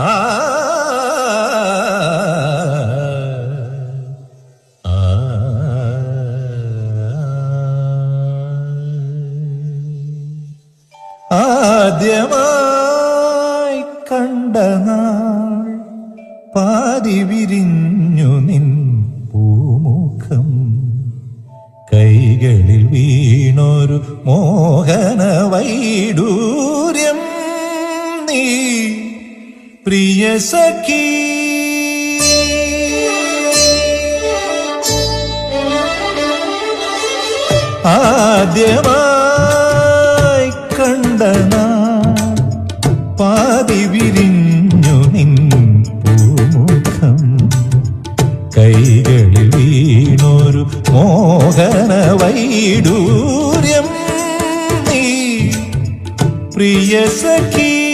ആ ആദ്യമായി കണ്ട നാൾ പാതി വിരിഞ്ഞു നിൻ പൂമുഖം കൈകളിൽ വീണൊരു മോഹന വൈഡൂര്യം നീ പ്രിയ സഖി. ആദ്യമായി കണ്ട നാൾ പാതി വിരിഞ്ഞു നിൻ പൂമുഖം. കൈകളിൽ വീണൊരു മോഹന വൈഡൂര്യം നീ. പ്രിയ സഖീ.